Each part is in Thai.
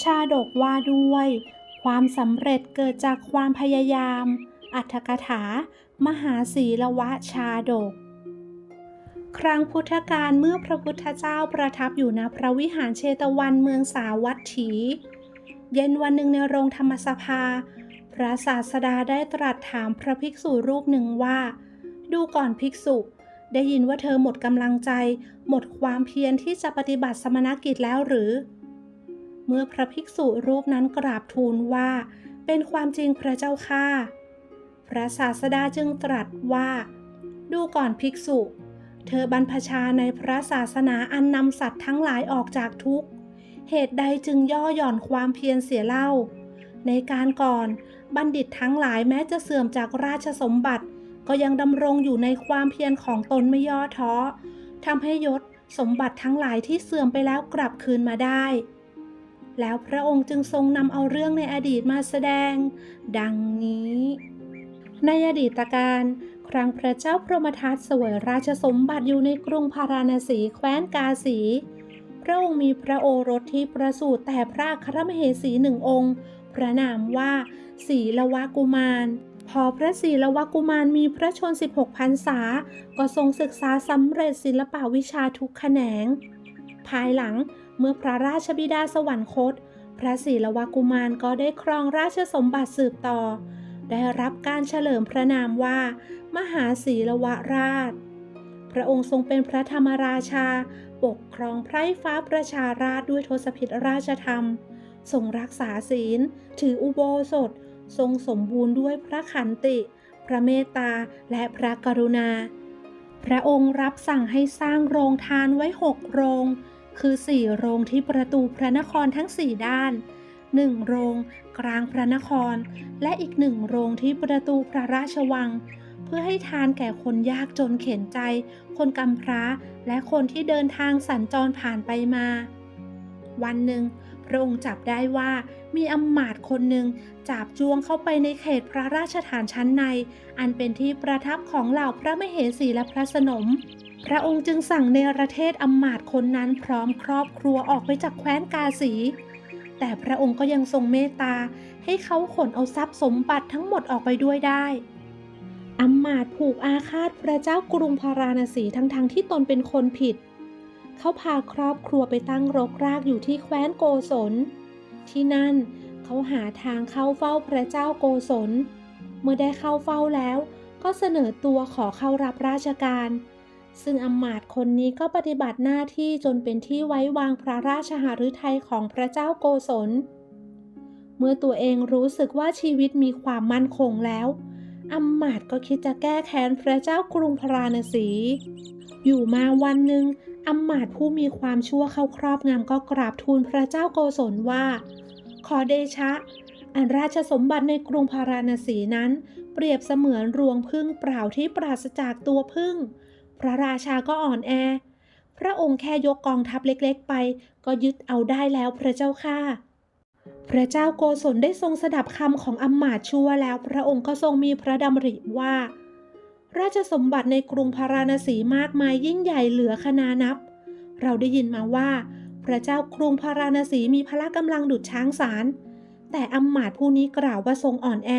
ชาดกว่าด้วย ความสำเร็จเกิดจากความพยายาม อัตถกถา มหาศีลวะชาดก ครั้งพุทธกาลเมื่อพระพุทธเจ้าประทับอยู่ณพระวิหารเชตวันเมืองสาวัตถี เย็นวันหนึ่งในโรงธรรมสภา พระศาสดาได้ตรัสถามพระภิกษุรูปหนึ่งว่า ดูก่อนภิกษุได้ยินว่าเธอหมดกำลังใจ หมดความเพียรที่จะปฏิบัติสมณกิจแล้วหรือ มื่อพระภิกษุรูปนั้นกราบทูลว่า เป็นความจริงพระเจ้าค่ะ พระศาสดาจึงตรัสว่า ดูก่อนภิกษุ เธอบรรพชาในพระศาสนาอันนำสัตว์ทั้งหลายออกจากทุกข์ เหตุใดจึงย่อหย่อนความเพียรเสียเล่า ในการก่อนบัณฑิตทั้งหลายแม้จะเสื่อมจากราชสมบัติ ก็ยังดำรงอยู่ในความเพียรของตนไม่ย่อท้อทำให้ยศสมบัติทั้งหลายที่เสื่อมไปแล้วกลับคืนมาได้ แล้วพระองค์จึงทรงนำเอาเรื่องในอดีตมาแสดง ดังนี้ ในอดีตการ ครั้งพระเจ้าพรหมทัตเสวยราชสมบัติอยู่ในกรุงพาราณสีแคว้นกาสี พระองค์มีพระโอรสที่ประสูติแต่พระครมเหสีหนึ่งองค์ พระนามว่าศีลวกุมารพอพระศีละวกุมารมีพระชน 16พรรษา ก็ทรงศึกษาสำเร็จศิลปวิชาทุกแขนง ภายหลัง เมื่อพระราชบิดาสวรรคต พระศีลวกุมารก็ได้ครองราชสมบัติสืบต่อ ได้รับการเฉลิมพระนามว่า มหาศีลวราช พระองค์ทรงเป็นพระธรรมราชา ปกครองไพร่ฟ้าประชาราชด้วยทศพิธราชธรรม ทรงรักษาศีล ถืออุโบสถ ทรงสมบูรณ์ด้วยพระขันติ พระเมตตา และพระกรุณาพระองค์รับสั่งให้สร้างโรงทานไว้หกโรง คือสี่โรงที่ประตูพระนครทั้งสี่ด้านหนึ่งโรงกลางพระนคร และอีกหนึ่งโรงที่ประตูพระราชวัง เพื่อให้ทานแก่คนยากจนเข็นใจ คนกำพร้า และคนที่เดินทางสัญจรผ่านไปมา วันหนึ่ง พระองค์จับได้ว่ามีอำมาตย์คนหนึ่งจับจวงเข้าไปในเขตพระราชฐานชั้นใน อันเป็นที่ประทับของเหล่าพระมเหสีและพระสนม พระองค์จึงสั่งเนรเทศอำมาตย์คนนั้นพร้อมครอบครัวออกไปจากแคว้นกาสี แต่พระองค์ก็ยังทรงเมตตาให้เขาขนเอาทรัพย์สมบัติทั้งหมดออกไปด้วยได้อำมาตย์ผูกอาฆาตพระเจ้ากรุงพาราณสีทั้งๆทที่ตนเป็นคนผิด เขาพาครอบครัวไปตั้งรกรากอยู่ที่แคว้นโกศล ที่นั่นเขาหาทางเข้าเฝ้าพระเจ้าโกศล เมื่อได้เข้าเฝ้าแล้ว ก็เสนอตัวขอเข้ารับราชการ ซึ่งอำมาตย์คนนี้ก็ปฏิบัติหน้าที่จนเป็นที่ไว้วางพระราชหฤทัยของพระเจ้าโกศล เมื่อตัวเองรู้สึกว่าชีวิตมีความมั่นคงแล้วอำมาตย์ก็คิดจะแก้แค้นพระเจ้ากรุงพาราณสี อยู่มาวันหนึ่งอำมาตย์ผู้มีความชั่วเข้าครอบงำก็กราบทูลพระเจ้าโกศลว่า ขอเดชะ อันราชสมบัติในกรุงพาราณสีนั้น เปรียบเสมือนรวงพึ่งเปล่าที่ปราศจากตัวพึ่ง พระราชาก็อ่อนแอ พระองค์แค่ยกกองทัพเล็กๆไป ก็ยึดเอาได้แล้วพระเจ้าค่ะ พระเจ้าโกศลได้ทรงสดับคำของอำมาชั่วแล้ว พระองค์ก็ทรงมีพระดำริว่า ราชสมบัติในกรุงพาราณสีมากมายยิ่งใหญ่เหลือคนานับ เราได้ยินมาว่า พระเจ้ากรุงพาราณสีมีพละกำลังดุจช้างสาร แต่อำมาตผู้นี้กล่าวว่าทรงอ่อนแอ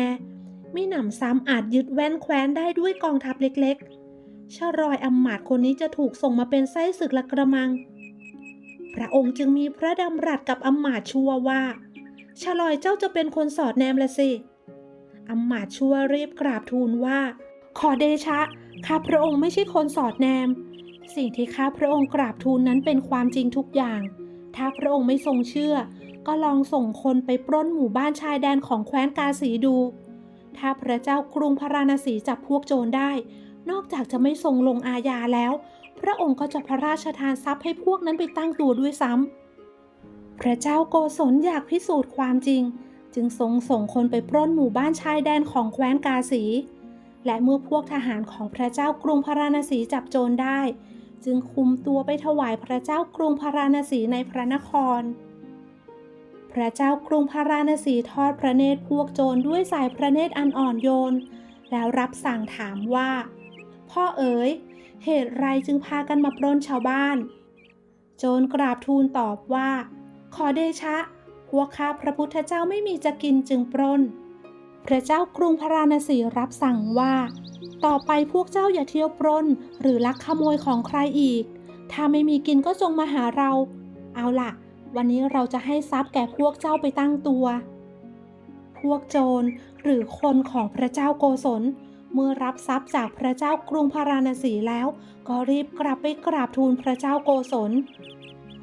มิหนำซ้ำอาจยึดแว่นแคว้นได้ด้วยกองทัพเล็กๆ ชรอยอำมาตย์คนนี้จะถูกส่งมาเป็นไส้ศึกละกระมัง พระองค์จึงมีพระดำรัสกับอำมาตย์ชัวว่าชลอยเจ้าจะเป็นคนสอดแนมละสิอำมาตย์ชัวรีบกราบทูลว่า ขอเดชะ ข้าพระองค์ไม่ใช่คนสอดแนม สิ่งที่ข้าพระองค์กราบทูลนั้นเป็นความจริงทุกอย่าง ถ้าพระองค์ไม่ทรงเชื่อ ก็ลองส่งคนไปปล้นหมู่บ้านชายแดนของแคว้นกาสีดู ถ้าพระเจ้ากรุงพาราณสีจับพวกโจรได้ นอกจากจะไม่ทรงลงอาญาแล้ว พระองค์ก็จะพระราชทานทรัพย์ให้พวกนั้นไปตั้งตัวด้วยซ้ำพระเจ้าโกศลอยากพิสูจน์ความจริง จึงทรงส่งคนไปปล้นหมู่บ้านชายแดนของแคว้นกาสี และเมื่อพวกทหารของพระเจ้ากรุงพาราณสีจับโจรได้ จึงคุมตัวไปถวายพระเจ้ากรุงพาราณสีในพระนครพระเจ้ากรุงพาราณสีทอดพระเนตรพวกโจรด้วยสายพระเนตรอันอ่อนโยน แล้วรับสั่งถามว่า พ่อเอ๋ย เหตุไรจึงพากันมาปล้นชาวบ้าน โจรกราบทูลตอบว่า ขอเดชะ พวกข้าพระพุทธเจ้าไม่มีจะกินจึงปรนพระเจ้ากรุงพาราณสีรับสั่งว่า ต่อไปพวกเจ้าอย่าเที่ยวปล้น หรือลักขโมยของใครอีก ถ้าไม่มีกินก็จงมาหาเรา เอาล่ะ วันนี้เราจะให้ทรัพย์แก่พวกเจ้าไปตั้งตัว พวกโจรหรือคนของพระเจ้าโกศล เมื่อรับทรัพย์จากพระเจ้ากรุงพาราณสีแล้ว ก็รีบกลับไปกราบทูลพระเจ้าโกศล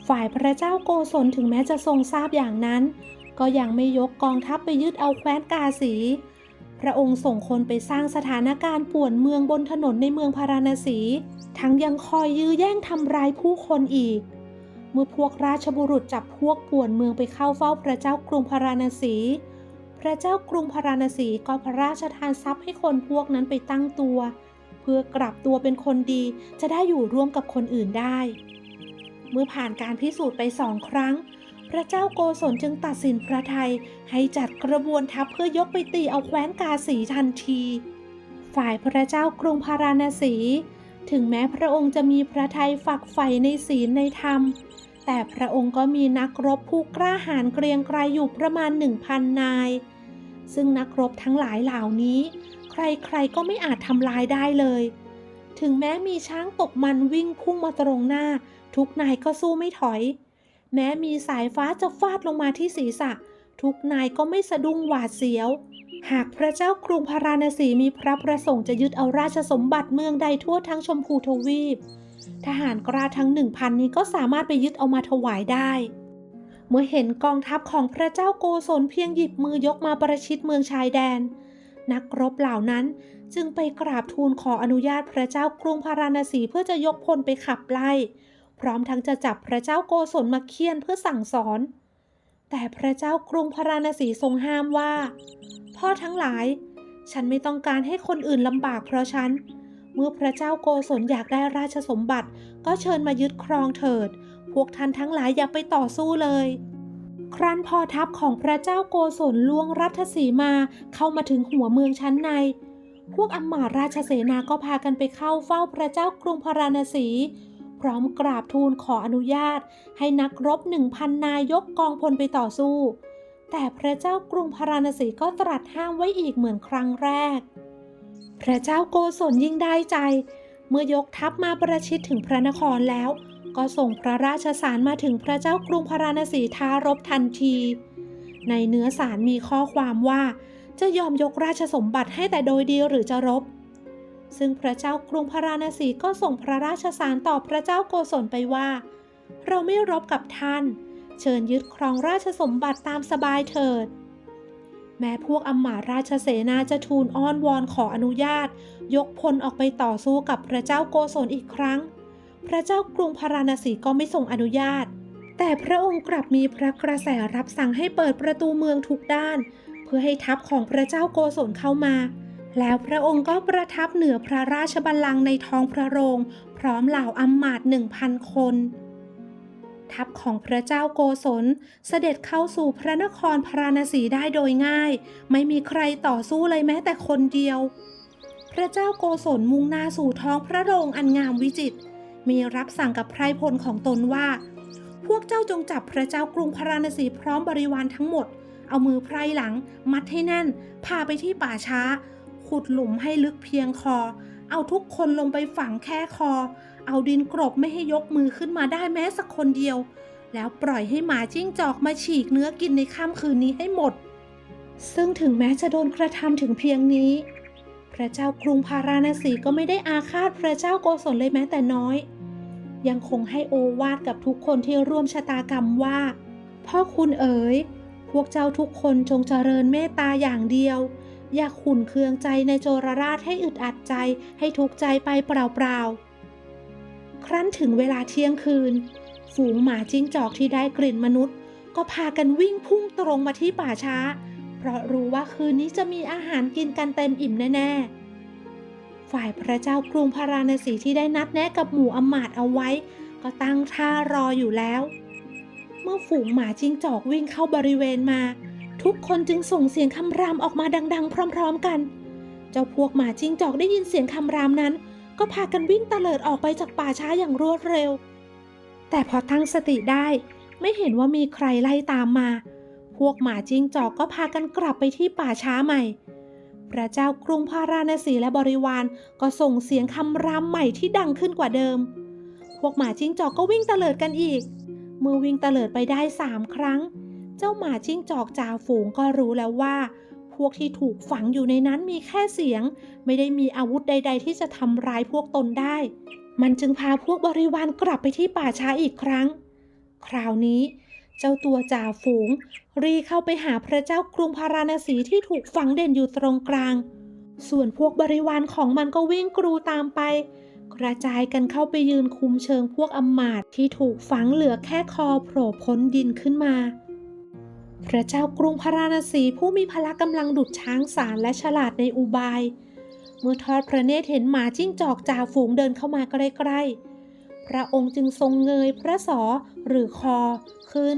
ฝ่ายพระเจ้าโกศลถึงแม้จะทรงทราบอย่างนั้น ก็ยังไม่ยกกองทัพไปยึดเอาแคว้นกาสี พระองค์ส่งคนไปสร้างสถานการณ์ป่วนเมืองบนถนนในเมืองพาราณสี ทั้งยังคอยยื้อแย่งทำร้ายผู้คนอีก เมื่อพวกราชบุรุษจับพวกป่วนเมืองไปเข้าเฝ้าพระเจ้ากรุงพาราณสี พระเจ้ากรุงพาราณสีก็พระราชทานทรัพย์ให้คนพวกนั้นไปตั้งตัว เพื่อกลับตัวเป็นคนดีจะได้อยู่ร่วมกับคนอื่นได้ เมื่อผ่านการพิสูจน์ไปสองครั้ง พระเจ้าโกศลจึงตัดสินพระไทยให้จัดกระบวนทัพเพื่อยกไปตีเอาแคว้นกาสีทันที ฝ่ายพระเจ้ากรุงพาราณสี ถึงแม้พระองค์จะมีพระไทยฝักใฝ่ในศีลในธรรมแต่พระองค์ก็มีนักรบผู้กล้าหาญเกรียงไกรอยู่ประมาณหนึ่งพันนาย ซึ่งนักรบทั้งหลายเหล่านี้ ใครๆก็ไม่อาจทำลายได้เลย ถึงแม้มีช้างตกมันวิ่งพุ่งมาตรงหน้า ทุกนายก็สู้ไม่ถอย แม้มีสายฟ้าจะฟาดลงมาที่ศีรษะ ทุกนายก็ไม่สะดุ้งหวาดเสียว หากพระเจ้ากรุงพาราณสีมีพระประสงค์จะยึดเอาราชสมบัติเมืองใดทั่วทั้งชมพูทวีป ทหารกล้าทั้งหนึ่งพันนี้ก็สามารถไปยึดเอามาถวายได้ เมื่อเห็นกองทัพของพระเจ้าโกศลเพียงหยิบมือยกมาประชิดเมืองชายแดน นักรบเหล่านั้นจึงไปกราบทูลขออนุญาตพระเจ้ากรุงพาราณสีเพื่อจะยกพลไปขับไล่ พร้อมทั้งจะจับพระเจ้าโกศลมาเคี่ยนเพื่อสั่งสอน แต่พระเจ้ากรุงพาราณสีทรงห้ามว่า พ่อทั้งหลาย ฉันไม่ต้องการให้คนอื่นลำบากเพราะฉัน เมื่อพระเจ้าโกศลอยากได้ราชสมบัติก็เชิญมายึดครองเถิด พวกท่านทั้งหลายอย่าไปต่อสู้เลย ครั้นพอทัพของพระเจ้าโกศลล่วงรัฐสีมาเข้ามาถึงหัวเมืองชั้นใน พวกอำมาตราชเสนาก็พากันไปเข้าเฝ้าพระเจ้ากรุงพาราณสี พร้อมกราบทูลขออนุญาต ให้นักรบหนึ่งพันนายยกกองพลไปต่อสู้ แต่พระเจ้ากรุงพาราณสีก็ตรัสห้ามไว้อีกเหมือนครั้งแรก พระเจ้าโกศลยิ่งได้ใจเมื่อยกทัพมาประชิดถึงพระนครแล้ว ก็ส่งพระราชสารมาถึงพระเจ้ากรุงพาราณสีทารบทันที ในเนื้อสารมีข้อความว่าจะยอมยกราชสมบัติให้แต่โดยดีหรือจะรบ ซึ่งพระเจ้ากรุงพาราณสีก็ส่งพระราชสารต่อพระเจ้าโกศลไปว่า เราไม่รบกับท่าน เชิญยึดครองราชสมบัติตามสบายเถิด แม้พวกอำมาราชเสนาจะทูลอ้อนวอนขออนุญาต ยกพลออกไปต่อสู้กับพระเจ้าโกศลอีกครั้ง พระเจ้ากรุงพาราณสีก็ไม่ส่งอนุญาต แต่พระองค์กลับมีพระกระแสรับสั่งให้เปิดประตูเมืองทุกด้าน เพื่อให้ทัพของพระเจ้าโกศลเข้ามา แล้วพระองค์ก็ประทับเหนือพระราชบัลลังก์ในท้องพระโรง พร้อมเหล่าอำมาตย์หนึ่งพันคน ทัพของพระเจ้าโกศลเสด็จเข้าสู่พระนครพาราณสีได้โดยง่าย ไม่มีใครต่อสู้เลยแม้แต่คนเดียว พระเจ้าโกศลมุ่งหน้าสู่ท้องพระโรงอันงามวิจิตร มีรับสั่งกับไพรพลของตนว่า พวกเจ้าจงจับพระเจ้ากรุงพาราณสีพร้อมบริวารทั้งหมด เอามือไพรหลัง มัดให้แน่น พาไปที่ป่าช้า ขุดหลุมให้ลึกเพียงคอ เอาทุกคนลงไปฝังแค่คอ เอาดินกรบไม่ให้ยกมือขึ้นมาได้แม้สักคนเดียว แล้วปล่อยให้หมาจิ้งจอกมาฉีกเนื้อกินในค่ำคืนนี้ให้หมด ซึ่งถึงแม้จะโดนกระทำถึงเพียงนี้ พระเจ้ากรุงพาราณสีก็ไม่ได้อาฆาตพระเจ้าโกศลเลยแม้แต่น้อย ยังคงให้โอวาทกับทุกคนที่ร่วมชะตากรรมว่า พ่อคุณเอ๋ย พวกเจ้าทุกคนจงเจริญเมตตาอย่างเดียว อย่าขุนเคืองใจในโจรราชให้อึดอัดใจให้ทุกข์ใจไปเปล่าๆ ครั้นถึงเวลาเที่ยงคืน ฝูงหมาจิ้งจอกที่ได้กลิ่นมนุษย์ ก็พากันวิ่งพุ่งตรงมาที่ป่าช้า เพราะรู้ว่าคืนนี้จะมีอาหารกินกันเต็มอิ่มแน่ๆ ฝ่ายพระเจ้ากรุงพาราณสีที่ได้นัดแนะกับหมู่อมาตย์เอาไว้ ก็ตั้งท่ารออยู่แล้ว เมื่อฝูงหมาจิ้งจอกวิ่งเข้าบริเวณมา ทุกคนจึงส่งเสียงคำรามออกมาดัง ๆ พร้อม ๆ กัน เจ้าพวกหมาจิ้งจอกได้ยินเสียงคำรามนั้น ก็พากันวิ่งเตลิดออกไปจากป่าช้าอย่างรวดเร็ว แต่พอตั้งสติได้ไม่เห็นว่ามีใครไล่ตามมา วกหมาจิ้งจอกก็พากันกลับไปที่ป่าช้าใหม่ พระเจ้ากรุงพาราณสีและบริวารก็ส่งเสียงคำรามใหม่ที่ดังขึ้นกว่าเดิม พวกหมาจิ้งจอกก็วิ่งเตลิดกันอีก เมื่อวิ่งเตลิดไปได้สามครั้ง เจ้าหมาจิ้งจอกจ่าฝูงก็รู้แล้วว่า พวกที่ถูกฝังอยู่ในนั้นมีแค่เสียง ไม่ได้มีอาวุธใด ๆ ที่จะทำร้ายพวกตนได้ มันจึงพาพวกบริวารกลับไปที่ป่าช้าอีกครั้ง คราวนี้ เจ้าตัวจ่าฝูง รีเข้าไปหาพระเจ้ากรุงพาราณสีที่ถูกฝังเด่นอยู่ตรงกลาง ส่วนพวกบริวารของมันก็วิ่งกรูตามไป กระจายกันเข้าไปยืนคุมเชิงพวกอมาตที่ถูกฝังเหลือแค่คอโผล่พ้นดินขึ้นมา พระเจ้ากรุงพาราณสีผู้มีพละกำลังดุจช้างสารและฉลาดในอุบาย เมื่อทอดพระเนตรเห็นหมาจิ้งจอกจ่าฝูงเดินเข้ามาใกล้ๆ ระองค์จึงทรงเงยพระศอหรือคอขึ้น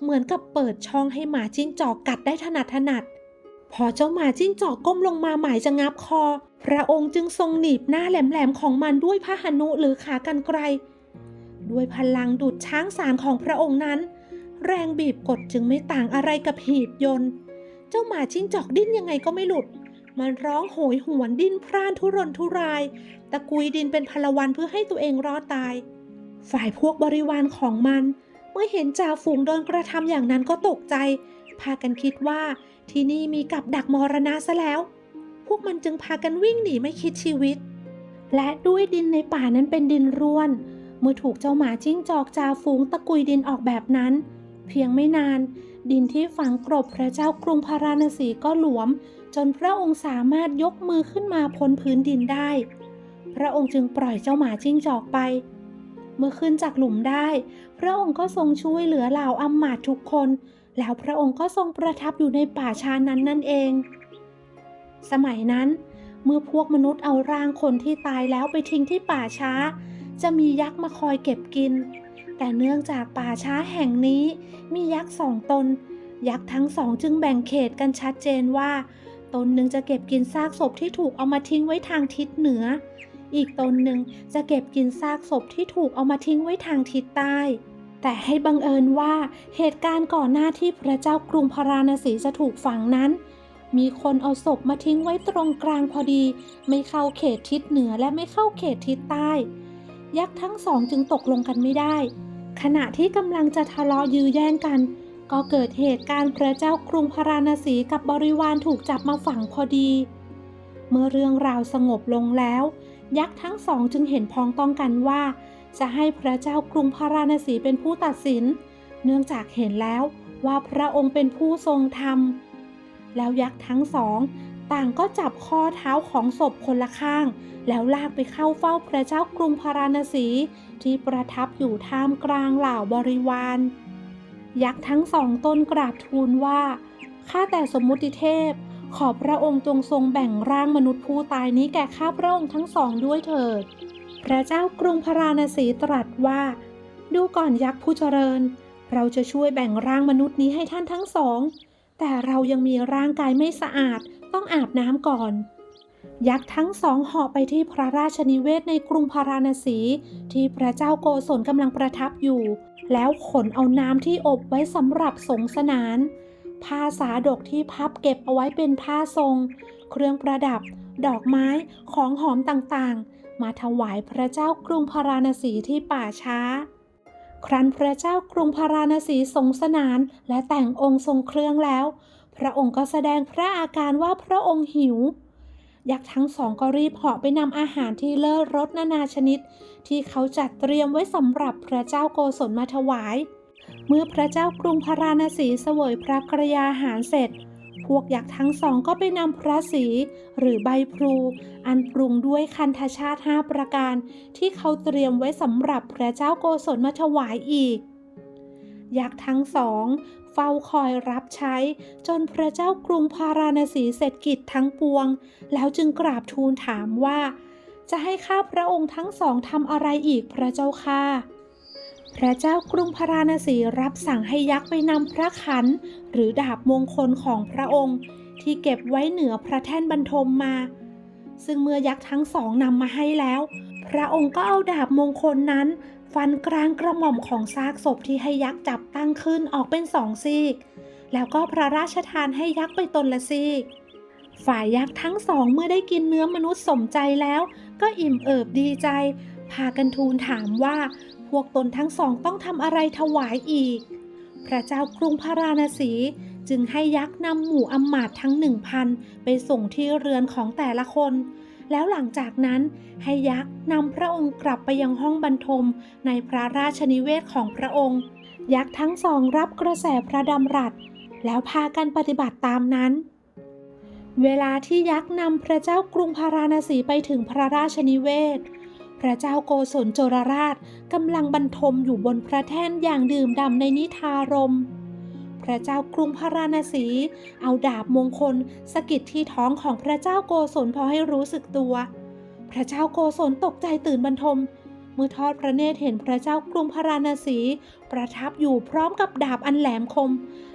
เหมือนกับเปิดช่องให้หมาจิ้งจอกกัดได้ถนัดถนัด พอเจ้าหมาจิ้งจอกก้มลงมาหมายจะงับคอ พระองค์จึงทรงหนีบหน้าแหลมๆของมันด้วยพาหนุหรือขากรรไกรด้วยพลังดุดช้างสารของพระองค์นั้น แรงบีบกดจึงไม่ต่างอะไรกับหีบยนต์ เจ้าหมาจิ้งจอกดิ้นยังไงก็ไม่หลุด มันร้องโหยหวนดิ้นพร่านทุรนทุราย ตะกุยดินเป็นพลวันเพื่อให้ตัวเองรอดตาย ฝ่ายพวกบริวารของมัน เมื่อเห็นจ่าฝูงโดนกระทำอย่างนั้นก็ตกใจ พากันคิดว่าที่นี่มีกับดักมรณะซะแล้ว พวกมันจึงพากันวิ่งหนีไม่คิดชีวิต และด้วยดินในป่านั้นเป็นดินร่วน เมื่อถูกเจ้าหมาจิ้งจอกจ่าฝูงตะกุยดินออกแบบนั้น เพียงไม่นาน ดินที่ฝังกรบพระเจ้ากรุงพาราณสีก็หลวม จนพระองค์สามารถยกมือขึ้นมาพ้นพื้นดินได้ พระองค์จึงปล่อยเจ้าหมาจิ้งจอกไป เมื่อขึ้นจากหลุมได้ พระองค์ก็ทรงช่วยเหลือเหล่าอำมาตย์ทุกคน แล้วพระองค์ก็ทรงประทับอยู่ในป่าชานั้นนั่นเอง สมัยนั้น เมื่อพวกมนุษย์เอาร่างคนที่ตายแล้วไปทิ้งที่ป่าช้า จะมียักษ์มาคอยเก็บกิน แต่เนื่องจากป่าช้าแห่งนี้มียักษ์สองตนยักษ์ทั้งสองจึงแบ่งเขตกันชัดเจนว่า ตนหนึ่งจะเก็บกินซากศพที่ถูกเอามาทิ้งไว้ทางทิศเหนือ อีกตนหนึ่งจะเก็บกินซากศพที่ถูกเอามาทิ้งไว้ทางทิศใต้ แต่ให้บังเอิญว่าเหตุการณ์ก่อนหน้าที่พระเจ้ากรุงพาราณสีจะถูกฝังนั้น มีคนเอาศพมาทิ้งไว้ตรงกลางพอดี ไม่เข้าเขตทิศเหนือและไม่เข้าเขตทิศใต้ ยักษ์ทั้งสองจึงตกลงกันไม่ได้ ขณะที่กำลังจะทะเลาะยื้อแย่งกัน ก็เกิดเหตุการณ์พระเจ้ากรุงพาราณสีกับบริวารถูกจับมาฝังพอดี เมื่อเรื่องราวสงบลงแล้ว ยักษ์ทั้งสองจึงเห็นพ้องต้องกันว่า จะให้พระเจ้ากรุงพาราณสีเป็นผู้ตัดสิน เนื่องจากเห็นแล้วว่าพระองค์เป็นผู้ทรงธรรม แล้วยักษ์ทั้งสอง ต่างก็จับข้อเท้าของศพคนละข้าง แล้วลากไปเข้าเฝ้าพระเจ้ากรุงพาราณสีที่ประทับอยู่ท่ามกลางเหล่าบริวาร ยักษ์ทั้งสองตนกราบทูลว่า ข้าแต่สมมุติเทพ ขอพระองค์จงทรงแบ่งร่างมนุษย์ผู้ตายนี้แก่ข้าพระองค์ทั้งสองด้วยเถิด พระเจ้ากรุงพาราณสีตรัสว่า ดูก่อนยักษ์ผู้เจริญ เราจะช่วยแบ่งร่างมนุษย์นี้ให้ท่านทั้งสอง แต่เรายังมีร่างกายไม่สะอาด ต้องอาบน้ำก่อน ยักษ์ทั้งสองเหาะไปที่พระราชนิเวศในกรุงพาราณสีที่พระเจ้าโกศลกำลังประทับอยู่ แล้วขนเอาน้ำที่อบไว้สำหรับสงสนาน ผ้าสาดกที่พับเก็บเอาไว้เป็นผ้าทรง เครื่องประดับ ดอกไม้ของหอมต่างๆ มาถวายพระเจ้ากรุงพาราณสีที่ป่าช้า ครั้นพระเจ้ากรุงพาราณสีทรงสนานและแต่งองค์ทรงเครื่องแล้ว พระองค์ก็แสดงพระอาการว่าพระองค์หิว ยักษ์ทั้งสองก็รีบเหาะไปนำอาหารที่เลิศรสนานาชนิด ที่เขาจัดเตรียมไว้สำหรับพระเจ้าโกศลมาถวาย เมื่อพระเจ้ากรุงพาราณสีเสวยพระกรยาหารเสร็จ พวกยักษ์ทั้งสองก็ไปนำพระสีหรือใบพลู อันปรุงด้วยคันธชาติห้าประการ ที่เขาเตรียมไว้สำหรับพระเจ้าโกศลมาถวายอีกยักษ์ทั้งสอง เฝ้าคอยรับใช้ จนพระเจ้ากรุงพาราณสีเสร็จกิจทั้งปวง แล้วจึงกราบทูลถามว่า จะให้ข้าพระองค์ทั้งสองทำอะไรอีกพระเจ้าค่ะพระเจ้ากรุงพาราณสีรับสั่งให้ยักษ์ไปนำพระขัน หรือดาบมงคลของพระองค์ ที่เก็บไว้เหนือพระแท่นบรรทมมา ซึ่งเมื่อยักษ์ทั้งสองนำมาให้แล้ว พระองค์ก็เอาดาบมงคลนั้น ฟันกลางกระหม่อมของซากศพที่ให้ยักษ์จับตั้งขึ้นออกเป็นสองซีก แล้วก็พระราชทานให้ยักษ์ไปตนละซีก ฝ่ายยักษ์ทั้งสองเมื่อได้กินเนื้อมนุษย์สมใจแล้ว ก็อิ่มเอิบดีใจ พากันทูลถามว่า พวกตนทั้งสองต้องทำอะไรถวายอีก พระเจ้ากรุงพาราณสีจึงให้ยักษ์นำหมู่อำมาตย์ทั้งหนึ่งพันไปส่งที่เรือนของแต่ละคน แล้วหลังจากนั้นให้ยักษ์นำพระองค์กลับไปยังห้องบรรทมในพระราชนิเวศของพระองค์ ยักษ์ทั้งสองรับกระแสพระดำรัส แล้วพากันปฏิบัติตามนั้น เวลาที่ยักษ์นำพระเจ้ากรุงพาราณสีไปถึงพระราชนิเวศ พระเจ้าโกศลโจรราชกำลังบรรทมอยู่บนพระแท่นอย่างดื่มด่ำในนิทารม พระเจ้ากรุงพาราณสี เอาดาบมงคลสะกิดที่ท้องของพระเจ้าโกศลพอให้รู้สึกตัว พระเจ้าโกศลตกใจตื่นบรรทม เมื่อทอดพระเนตรเห็นพระเจ้ากรุงพาราณสี ประทับอยู่พร้อมกับดาบอันแหลมคม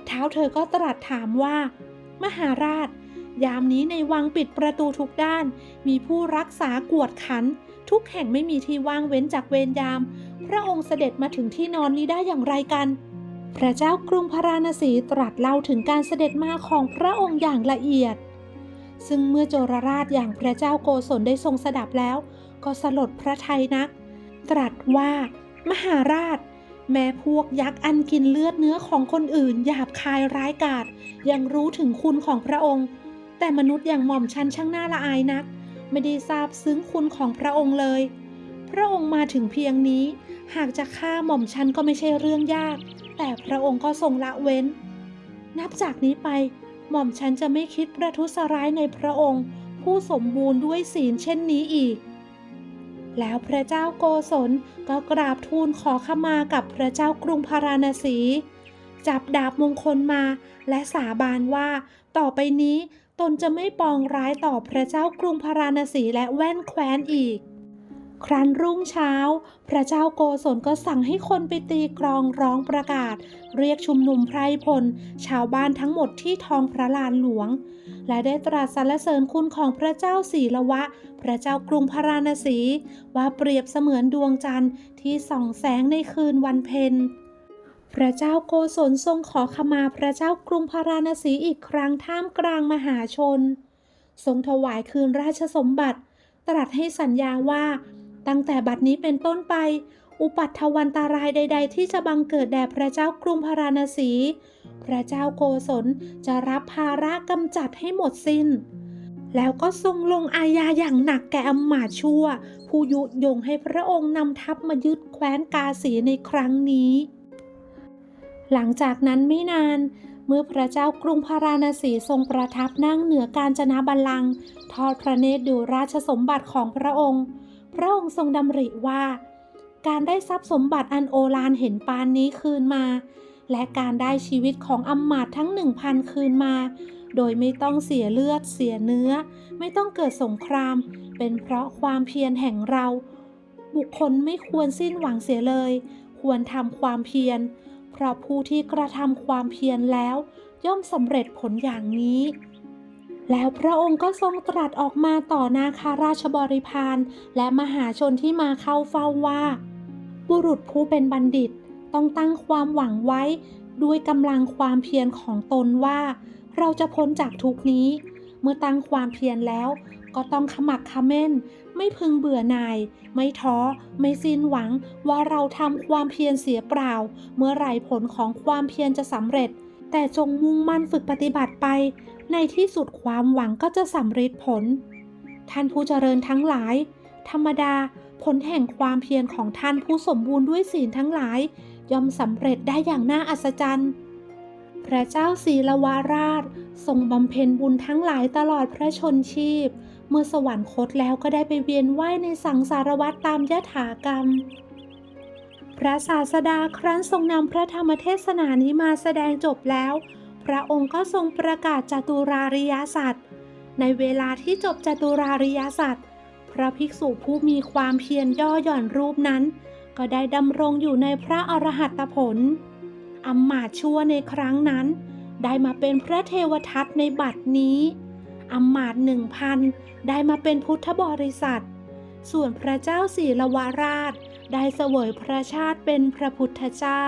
เท้าเธอก็ตรัสถามว่า มหาราช ยามนี้ในวังปิดประตูทุกด้าน มีผู้รักษากวดขัน ทุกแห่งไม่มีที่ว่างเว้นจากเวรยาม พระองค์เสด็จมาถึงที่นอนนี้ได้อย่างไรกัน พระเจ้ากรุงพาราณสีตรัสเล่าถึงการเสด็จมาของพระองค์อย่างละเอียด ซึ่งเมื่อโจรราชอย่างพระเจ้าโกศลได้ทรงสดับแล้ว ก็สลดพระทัยนัก ตรัสว่า มหาราช แม้พวกยักษ์อันกินเลือดเนื้อของคนอื่นหยาบคายร้ายกาจยังรู้ถึงคุณของพระองค์ แต่มนุษย์อย่างหม่อมชันช่างน่าละอายนัก ไม่ได้ทราบซึ้งคุณของพระองค์เลย พระองค์มาถึงเพียงนี้ หากจะฆ่าหม่อมชันก็ไม่ใช่เรื่องยาก แต่พระองค์ก็ทรงละเว้น นับจากนี้ไปหม่อมฉันจะไม่คิดประทุษร้ายในพระองค์ ผู้สมบูรณ์ด้วยศีลเช่นนี้อีก แล้วพระเจ้าโกศลก็กราบทูลขอขมากับพระเจ้ากรุงพาราณสี จับดาบมงคลมาและสาบานว่า ต่อไปนี้ตนจะไม่ปองร้ายต่อพระเจ้ากรุงพาราณสีและแว่นแคว้นอีก ครั้นรุ่งเช้า พระเจ้าโกศลก็สั่งให้คนไปตีกรองร้องประกาศ เรียกชุมนุมไพรพล ชาวบ้านทั้งหมดที่ท้องพระลานหลวง และได้ตรัสสรรเสริญคุณของพระเจ้าศีละวะ พระเจ้ากรุงพาราณสี ว่าเปรียบเสมือนดวงจันทร์ที่ส่องแสงในคืนวันเพ็ญพระเจ้าโกศลทรงขอขมาพระเจ้ากรุงพาราณสีอีกครั้งท่ามกลางมหาชน ทรงถวายคืนราชสมบัติ ตรัสให้สัญญาว่า ตั้งแต่บัดนี้เป็นต้นไป อุปัตถวันตารายใด ๆ ที่จะบังเกิดแด่พระเจ้ากรุงพาราณสี พระเจ้าโกศลจะรับภาระกำจัดให้หมดสิ้น แล้วก็ทรงลงอาญาอย่างหนักแก่อำมาชั่ว ผู้ยุยงให้พระองค์นำทัพมายึดแคว้นกาสีในครั้งนี้ หลังจากนั้นไม่นานเมื่อพระเจ้ากรุงพาราณสีทรงประทับนั่งเหนือการจนาบัลลังก์ทอดพระเนตรดูราชสมบัติของพระองค์ พระองค์ทรงดำริว่า การได้ทรัพย์สมบัติอันโอฬารเห็นปานนี้คืนมา และการได้ชีวิตของอำมาตย์ทั้งหนึ่งพันคืนมา โดยไม่ต้องเสียเลือดเสียเนื้อ ไม่ต้องเกิดสงคราม เป็นเพราะความเพียรแห่งเรา บุคคลไม่ควรสิ้นหวังเสียเลย ควรทำความเพียร เพราะผู้ที่กระทำความเพียรแล้ว ย่อมสำเร็จผลอย่างนี้ แล้วพระองค์ก็ทรงตรัสออกมาต่อนาคาราชบริพารและมหาชนที่มาเข้าเฝ้าว่า บุรุษผู้เป็นบัณฑิตต้องตั้งความหวังไว้ ด้วยกำลังความเพียรของตนว่า เราจะพ้นจากทุกนี้ เมื่อตั้งความเพียรแล้ว ก็ต้องขมักขม้น ไม่พึงเบื่อหน่าย ไม่ท้อ ไม่สิ้นหวังว่าเราทำความเพียรเสียเปล่า เมื่อไหร่ผลของความเพียรจะสำเร็จ แต่จงมุ่งมั่นฝึกปฏิบัติไป ในที่สุดความหวังก็จะสำเร็จผล ท่านผู้เจริญทั้งหลาย ธรรมดาผลแห่งความเพียรของท่านผู้สมบูรณ์ด้วยศีลทั้งหลาย ย่อมสำเร็จได้อย่างน่าอัศจรรย์ พระเจ้าศีลวาราช ทรงบำเพ็ญบุญทั้งหลายตลอดพระชนชีพ เมื่อสวรรคตแล้วก็ได้ไปเวียนว่ายในสังสารวัฏตามยถากรรม พระศาสดาครั้นทรงนำพระธรรมเทศนานี้มาแสดงจบแล้ว พระองค์ก็ทรงประกาศจตุราริยสัตว์ในเวลาที่จบจตุราริยสัตว์พระภิกษุผู้มีความเพียรย่อหย่อนรูปนั้น ก็ได้ดำรงอยู่ในพระอรหัตผลอำมาชั่วในครั้งนั้น ได้มาเป็นพระเทวทัตในบัดนี้อำมาตหนึ่งพันได้มาเป็นพุทธบริษัท ส่วนพระเจ้าศีลวราช ได้เสวยพระชาติเป็นพระพุทธเจ้า